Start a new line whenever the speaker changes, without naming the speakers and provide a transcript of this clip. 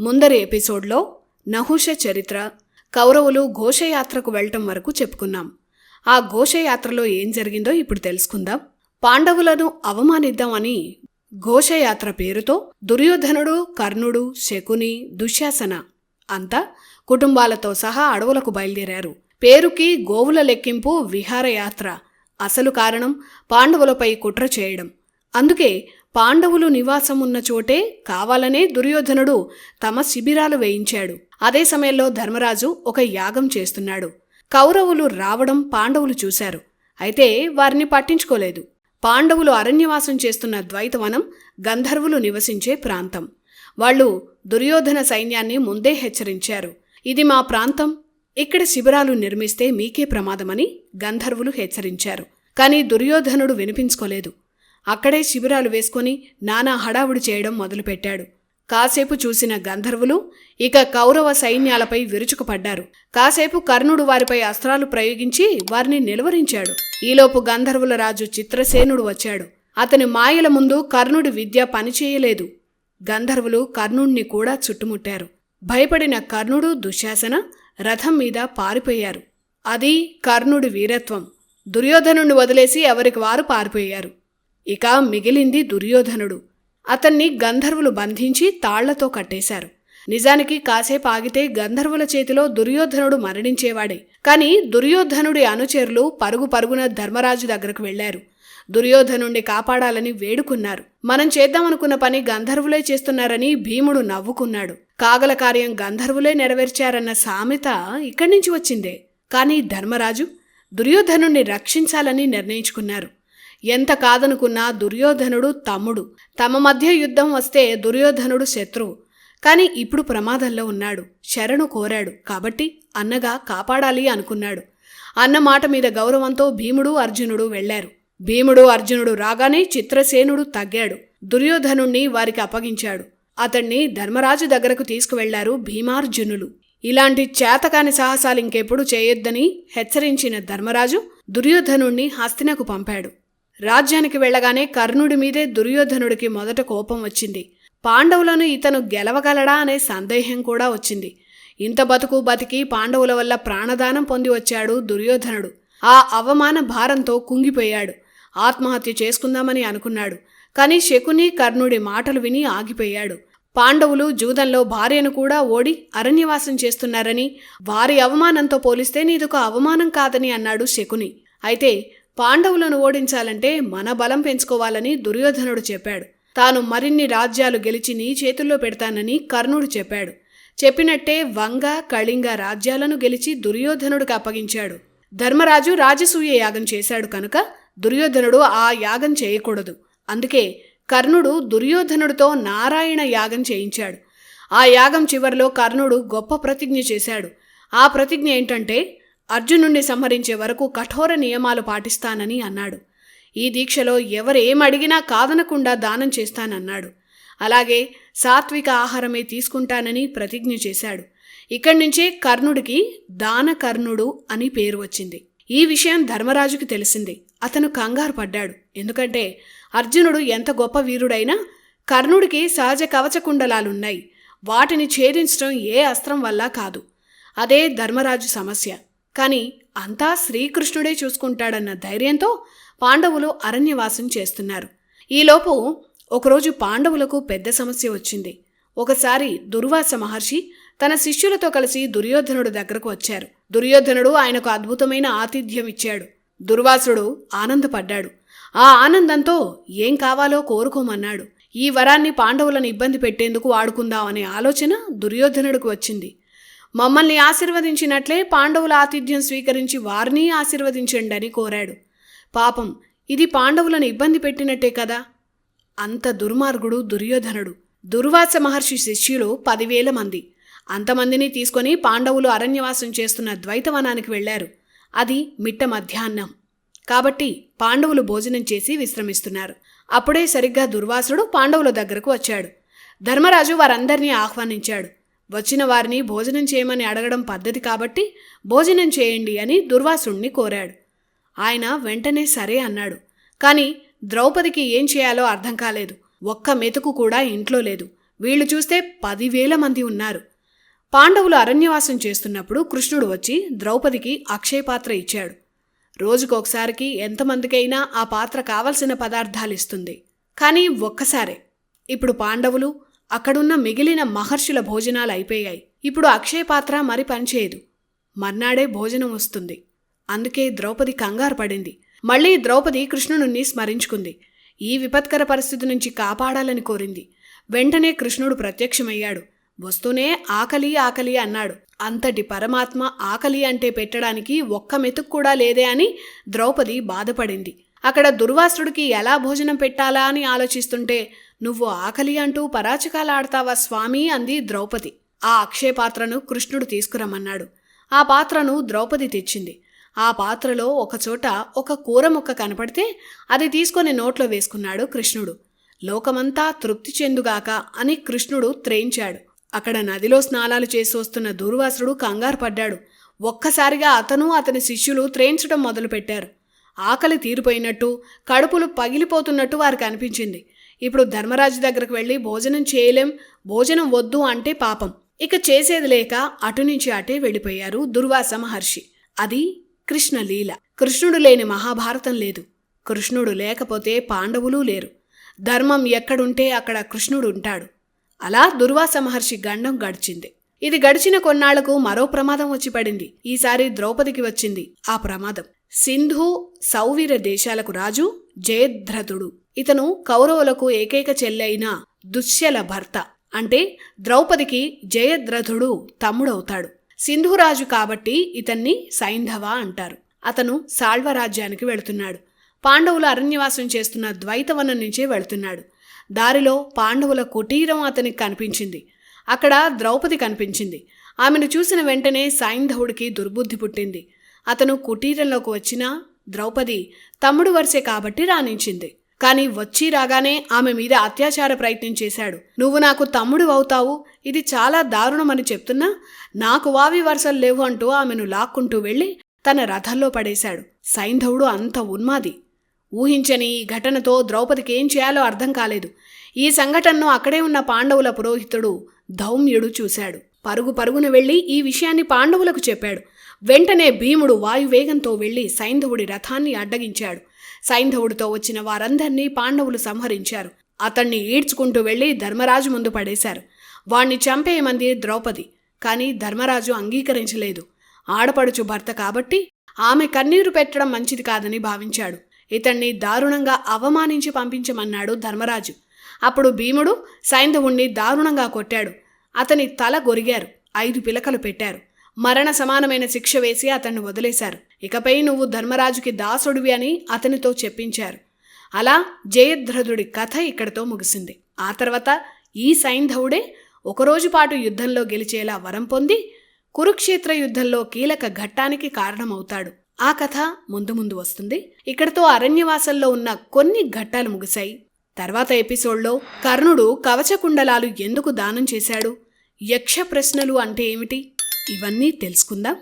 ముందరి ఎపిసోడ్లో నహుష చరిత్ర కౌరవులు ఘోషయాత్రకు వెళ్ళటం వరకు చెప్పుకున్నాం. ఆ ఘోషయాత్రలో ఏం జరిగిందో ఇప్పుడు తెలుసుకుందాం. పాండవులను అవమానిద్దామని ఘోషయాత్ర పేరుతో దుర్యోధనుడు కర్ణుడు శకుని దుశ్శాసన అంతా కుటుంబాలతో సహా అడవులకు బయలుదేరారు. పేరుకి గోవుల లెక్కింపు విహారయాత్ర అసలు కారణం పాండవులపై కుట్ర చేయడం. అందుకే పాండవులు నివాసం ఉన్న చోటే కావాలనే దుర్యోధనుడు తమ శిబిరాలు వేయించాడు. అదే సమయంలో ధర్మరాజు ఒక యాగం చేస్తున్నాడు. కౌరవులు రావడం పాండవులు చూశారు. అయితే వారిని పట్టించుకోలేదు. పాండవులు అరణ్యవాసం చేస్తున్న ద్వైతవనం గంధర్వులు నివసించే ప్రాంతం. వాళ్ళు దుర్యోధన సైన్యాన్ని ముందే హెచ్చరించారు. ఇది మా ప్రాంతం. ఇక్కడ శిబిరాలు నిర్మిస్తే మీకే ప్రమాదమని గంధర్వులు హెచ్చరించారు. కానీ దుర్యోధనుడు వినిపించుకోలేదు. అక్కడే శిబిరాలు వేసుకొని నానా హడావుడి చేయడం మొదలుపెట్టాడు. కాసేపు చూసిన గంధర్వులు ఇక కౌరవ సైన్యాలపై విరుచుకుపడ్డారు. కాసేపు కర్ణుడు వారిపై అస్త్రాలు ప్రయోగించి వారిని నిలువరించాడు. ఈలోపు గంధర్వుల రాజు చిత్రసేనుడు వచ్చాడు. అతని మాయల ముందు కర్ణుడి విద్య పనిచేయలేదు. గంధర్వులు కర్ణుణ్ణి కూడా చుట్టుముట్టారు. భయపడిన కర్ణుడు దుశ్శాసన రథం మీద పారిపోయారు. అది కర్ణుడి వీరత్వం. దుర్యోధనుణ్ణి వదిలేసి ఎవరికి వారు పారిపోయారు. ఇక మిగిలింది దుర్యోధనుడు. అతన్ని గంధర్వులు బంధించి తాళ్ళతో కట్టేశారు. నిజానికి కాసేపు ఆగితే గంధర్వుల చేతిలో దుర్యోధనుడు మరణించేవాడే. కాని దుర్యోధనుడి అనుచరులు పరుగు పరుగున ధర్మరాజు దగ్గరకు వెళ్ళారు దుర్యోధనుణ్ణి కాపాడాలని వేడుకున్నారు. మనం చేద్దామనుకున్న పని గంధర్వులే చేస్తున్నారని భీముడు నవ్వుకున్నాడు. కాగల కార్యం గంధర్వులే నెరవేర్చారన్న సామెత ఇక్కడి నుంచి వచ్చిందే. కానీ ధర్మరాజు దుర్యోధనుణ్ణి రక్షించాలని నిర్ణయించుకున్నారు. ఎంత కాదనుకున్నా దుర్యోధనుడు తమ్ముడు. తమ మధ్య యుద్ధం వస్తే దుర్యోధనుడు శత్రువు. కాని ఇప్పుడు ప్రమాదంలో ఉన్నాడు. శరణు కోరాడు. కాబట్టి అన్నగా కాపాడాలి అనుకున్నాడు. అన్న మాట మీద గౌరవంతో భీముడు అర్జునుడు వెళ్ళారు భీముడు అర్జునుడు రాగానే చిత్రసేనుడు తగ్గాడు. దుర్యోధనుణ్ణి వారికి అప్పగించాడు. అతణ్ణి ధర్మరాజు దగ్గరకు తీసుకువెళ్ళారు భీమార్జునులు. ఇలాంటి చేతకాని సాహసాలు ఇంకెప్పుడు చేయొద్దని హెచ్చరించిన ధర్మరాజు దుర్యోధనుణ్ణి హస్తినకు పంపాడు. రాజ్యానికి వెళ్ళగానే కర్ణుడి మీదే దుర్యోధనుడికి మొదట కోపం వచ్చింది. పాండవులను ఇతను గెలవగలడా అనే సందేహం కూడా వచ్చింది. ఇంత బతుకు బతికి పాండవుల వల్ల ప్రాణదానం పొంది వచ్చాడు దుర్యోధనుడు. ఆ అవమాన భారంతో కుంగిపోయాడు. ఆత్మహత్య చేసుకుందామని అనుకున్నాడు. కాని శకుని కర్ణుడి మాటలు విని ఆగిపోయాడు. పాండవులు జూదంలో భార్యను కూడా ఓడి అరణ్యవాసం చేస్తున్నారని వారి అవమానంతో పోలిస్తే నీదొక అవమానం కాదని అన్నాడు శకుని. అయితే పాండవులను ఓడించాలంటే మన బలం పెంచుకోవాలని దుర్యోధనుడు చెప్పాడు. తాను మరిన్ని రాజ్యాలు గెలిచి నీ చేతుల్లో పెడతానని కర్ణుడు చెప్పాడు. చెప్పినట్టే వంగ కళింగ రాజ్యాలను గెలిచి దుర్యోధనుడికి అప్పగించాడు. ధర్మరాజు రాజసూయ యాగం చేశాడు కనుక దుర్యోధనుడు ఆ యాగం చేయకూడదు. అందుకే కర్ణుడు దుర్యోధనుడితో నారాయణ యాగం చేయించాడు. ఆ యాగం చివరిలో కర్ణుడు గొప్ప ప్రతిజ్ఞ చేశాడు. ఆ ప్రతిజ్ఞ ఏంటంటే అర్జునుణ్ణి సంహరించే వరకు కఠోర నియమాలు పాటిస్తానని అన్నాడు. ఈ దీక్షలో ఎవరేమడిగినా కాదనకుండా దానం చేస్తానన్నాడు. అలాగే సాత్విక ఆహారమే తీసుకుంటానని ప్రతిజ్ఞ చేశాడు. ఇక్కడి నుంచే కర్ణుడికి దానకర్ణుడు అని పేరు వచ్చింది. ఈ విషయం ధర్మరాజుకి తెలిసింది. అతను కంగారు పడ్డాడు. ఎందుకంటే అర్జునుడు ఎంత గొప్ప వీరుడైనా కర్ణుడికి సహజ కవచకుండలాలున్నాయి వాటిని ఛేదించడం ఏ అస్త్రం వల్ల కాదు. అదే ధర్మరాజు సమస్య. కానీ అంతా శ్రీకృష్ణుడే చూసుకుంటాడన్న ధైర్యంతో పాండవులు అరణ్యవాసం చేస్తున్నారు. ఈలోపు ఒకరోజు పాండవులకు పెద్ద సమస్య వచ్చింది. ఒకసారి దుర్వాస మహర్షి తన శిష్యులతో కలిసి దుర్యోధనుడు దగ్గరకు వచ్చారు. దుర్యోధనుడు ఆయనకు అద్భుతమైన ఆతిథ్యం ఇచ్చాడు. దుర్వాసుడు ఆనందపడ్డాడు. ఆ ఆనందంతో ఏం కావాలో కోరుకోమన్నాడు. ఈ వరాన్ని పాండవులను ఇబ్బంది పెట్టేందుకు వాడుకుందామనే ఆలోచన దుర్యోధనుడికి వచ్చింది. మమ్మల్ని ఆశీర్వదించినట్లే పాండవుల ఆతిథ్యం స్వీకరించి వారిని ఆశీర్వదించండి అని కోరాడు. పాపం ఇది పాండవులను ఇబ్బంది పెట్టినట్టే కదా? అంత దుర్మార్గుడు దుర్యోధనుడు. దుర్వాస మహర్షి శిష్యులు పదివేల మంది. అంతమందిని తీసుకొని పాండవులు అరణ్యవాసం చేస్తున్న ద్వైతవనానికి వెళ్ళారు అది మిట్ట మధ్యాహ్నం. కాబట్టి పాండవులు భోజనం చేసి విశ్రమిస్తున్నారు. అప్పుడే సరిగ్గా దుర్వాసుడు పాండవుల దగ్గరకు వచ్చాడు. ధర్మరాజు వారందరినీ ఆహ్వానించాడు. వచ్చిన వారిని భోజనం చేయమని అడగడం పద్ధతి కాబట్టి భోజనం చేయండి అని దుర్వాసుణ్ణి కోరాడు. ఆయన వెంటనే సరే అన్నాడు. కాని ద్రౌపదికి ఏం చేయాలో అర్థం కాలేదు. ఒక్క మెతుకు కూడా ఇంట్లో లేదు. వీళ్ళు చూస్తే పదివేల మంది ఉన్నారు. పాండవులు అరణ్యవాసం చేస్తున్నప్పుడు కృష్ణుడు వచ్చి ద్రౌపదికి అక్షయ పాత్ర ఇచ్చాడు. రోజుకొకసారికి ఎంతమందికైనా ఆ పాత్ర కావలసిన పదార్థాలు ఇస్తుంది. కానీ ఒక్కసారే. ఇప్పుడు పాండవులు అక్కడున్న మిగిలిన మహర్షుల భోజనాలు అయిపోయాయి. ఇప్పుడు అక్షయ పాత్ర మరి పనిచేయదు. మర్నాడే భోజనం వస్తుంది. అందుకే ద్రౌపది కంగారు పడింది. మళ్ళీ ద్రౌపది కృష్ణుణ్ణి స్మరించుకుంది. ఈ విపత్కర పరిస్థితి నుంచి కాపాడాలని కోరింది. వెంటనే కృష్ణుడు ప్రత్యక్షమయ్యాడు. వస్తూనే ఆకలి ఆకలి అన్నాడు. అంతటి పరమాత్మ ఆకలి అంటే పెట్టడానికి ఒక్క మెతుకు కూడా లేదే అని ద్రౌపది బాధపడింది. అక్కడ దుర్వాసుడికి ఎలా భోజనం పెట్టాలా అని ఆలోచిస్తుంటే నువ్వు ఆకలి అంటూ పరాచకాలాడతావా స్వామి? అంది ద్రౌపది. ఆ అక్షయ పాత్రను కృష్ణుడు తీసుకురమ్మన్నాడు. ఆ పాత్రను ద్రౌపది తెచ్చింది. ఆ పాత్రలో ఒకచోట ఒక కూర ముక్క కనపడితే అది తీసుకొని నోట్లో వేసుకున్నాడు కృష్ణుడు. లోకమంతా తృప్తి చెందుగాక అని కృష్ణుడు త్రేయించాడు. అక్కడ నదిలో స్నానాలు చేసి వస్తున్న దూర్వాసుడు కంగారు పడ్డాడు. ఒక్కసారిగా అతను అతని శిష్యులు త్రేయించడం మొదలుపెట్టారు. ఆకలి తీరిపోయినట్టు కడుపులు పగిలిపోతున్నట్టు వారికి అనిపించింది. ఇప్పుడు ధర్మరాజు దగ్గరకు వెళ్ళి భోజనం చేయలేం భోజనం వద్దు అంటే పాపం. ఇక చేసేది లేక అటు నుంచి అటే వెళ్ళిపోయారు దుర్వాస మహర్షి. అది కృష్ణలీల. కృష్ణుడు లేని మహాభారతం లేదు. కృష్ణుడు లేకపోతే పాండవులు లేరు. ధర్మం ఎక్కడుంటే అక్కడ కృష్ణుడు ఉంటాడు. అలా దుర్వాస మహర్షి గండం గడిచింది. ఇది గడిచిన కొన్నాళ్ళకు మరో ప్రమాదం వచ్చి పడింది. ఈసారి ద్రౌపదికి వచ్చింది ఆ ప్రమాదం. సింధు సౌవీర దేశాలకు రాజు జయధ్రతుడు ఇతను కౌరవులకు ఏకైక చెల్లైన దుశ్యల భర్త. అంటే ద్రౌపదికి జయద్రథుడు తమ్ముడవుతాడు. సింధురాజు కాబట్టి ఇతన్ని సైంధవ అంటారు. అతను సాళ్వ రాజ్యానికి వెళుతున్నాడు. పాండవులు అరణ్యవాసం చేస్తున్న ద్వైతవనం నుంచే వెళుతున్నాడు. దారిలో పాండవుల కుటీరం అతనికి కనిపించింది. అక్కడ ద్రౌపది కనిపించింది. ఆమెను చూసిన వెంటనే సైంధవుడికి దుర్బుద్ధి పుట్టింది. అతను కుటీరంలోకి వచ్చినా ద్రౌపది తమ్ముడు వరుసే కాబట్టి రాణించింది. కానీ వచ్చి రాగానే ఆమె మీద అత్యాచార ప్రయత్నం చేశాడు. నువ్వు నాకు తమ్ముడు అవుతావు? ఇది చాలా దారుణమని చెప్తున్నా? నాకు వావి వరుసలు లేవు అంటూ ఆమెను లాక్కుంటూ వెళ్ళి తన రథంలో పడేశాడు. సైంధవుడు అంత ఉన్మాది. ఊహించని ఈ ఘటనతో ద్రౌపదికి ఏం చేయాలో అర్థం కాలేదు. ఈ సంఘటనను అక్కడే ఉన్న పాండవుల పురోహితుడు ధౌమ్యుడు చూశాడు. పరుగు పరుగున వెళ్ళి ఈ విషయాన్ని పాండవులకు చెప్పాడు. వెంటనే భీముడు వాయువేగంతో వెళ్ళి సైంధవుడి రథాన్ని అడ్డగించాడు. సైంధవుడితో వచ్చిన వారందరినీ పాండవులు సంహరించారు. అతన్ని ఈడ్చుకుంటూ వెళ్ళి ధర్మరాజు ముందు పడేశారు. వాణ్ణి చంపేయమంది ద్రౌపది కానీ ధర్మరాజు అంగీకరించలేదు. ఆడపడుచు భర్త కాబట్టి ఆమె కన్నీరు పెట్టడం మంచిది కాదని భావించాడు. ఇతన్ని దారుణంగా అవమానించి పంపించమన్నాడు ధర్మరాజు. అప్పుడు భీముడు సైంధవుణ్ణి దారుణంగా కొట్టాడు. అతని తల గొరిగారు. ఐదు పిలకలు పెట్టారు. మరణ సమానమైన శిక్ష వేసి అతన్ని వదిలేశారు. ఇకపై నువ్వు ధర్మరాజుకి దాసుడివి అని అతనితో చెప్పించారు. అలా జయద్రథుడి కథ ఇక్కడితో ముగిసింది. ఆ తర్వాత ఈ సైంధవుడే ఒకరోజు పాటు యుద్ధంలో గెలిచేలా వరం పొంది కురుక్షేత్ర యుద్ధంలో కీలక ఘట్టానికి కారణమవుతాడు. ఆ కథ ముందు ముందు వస్తుంది. ఇక్కడితో అరణ్యవాసంలో ఉన్న కొన్ని ఘట్టాలు ముగిశాయి. తర్వాత ఎపిసోడ్లో కర్ణుడు కవచకుండలాలు ఎందుకు దానం చేశాడు? యక్ష ప్రశ్నలు అంటే ఏమిటి? ఇవన్నీ తెలుసుకుందాం.